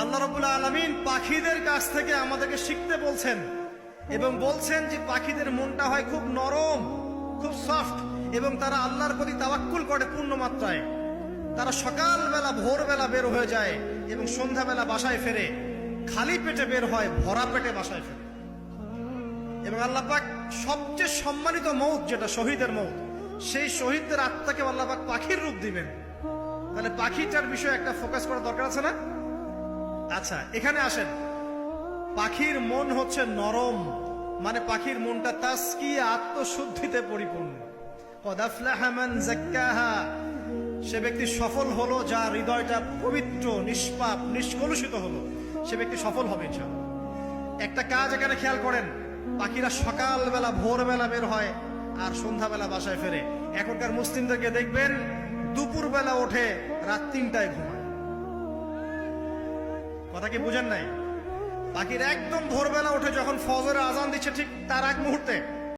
আল্লাহ রবুল্লা আলমিন পাখিদের কাছ থেকে আমাদেরকে শিখতে বলছেন এবং বলছেন যে পাখিদের মনটা হয় খুব নরম, খুব সফট এবং তারা আল্লাহর প্রতি তাওয়াক্কুল করে পূর্ণ মাত্রায়। তারা সকালবেলা, ভোরবেলা বের হয়ে যায় এবং সন্ধ্যাবেলা বাসায় ফেরে। খালি পেটে বের হয়, ভরা পেটে বাসায় ফেরে। এবং আল্লাহ পাক সবচেয়ে সম্মানিত মৌত যেটা, শহীদের মৌত, সেই শহীদদের আত্মাকে আল্লাহ পাক পাখির রূপ দিবেন। তাহলে পাখিটার বিষয়ে একটা ফোকাস করা দরকার আছে না? আচ্ছা এখানে আসেন। পাখির মন হচ্ছে নরম মানে পাখির মনটা তাস্কি আত্মশুদ্ধিতে পরিপূর্ণ। সে ব্যক্তি সফল হলো যার হৃদয়টা পবিত্র, নিষ্পাপ, নিষ্কলুষিত হলো। সে ব্যক্তি সফল হবে একটা কাজ এখানে খেয়াল করেন, পাখিরা সকালবেলা, ভোরবেলা বের হয় আর সন্ধ্যাবেলা বাসায় ফেরে। এখনকার মুসলিমদেরকে দেখবেন, দুপুরবেলা ওঠে, রাত তিনটায় ঘুমায় কথা কি বুঝেন নাই? পাখির একদম ভোরবেলা উঠে যখন ফজরে আজান দিচ্ছে ঠিক তার এক মুহূর্তে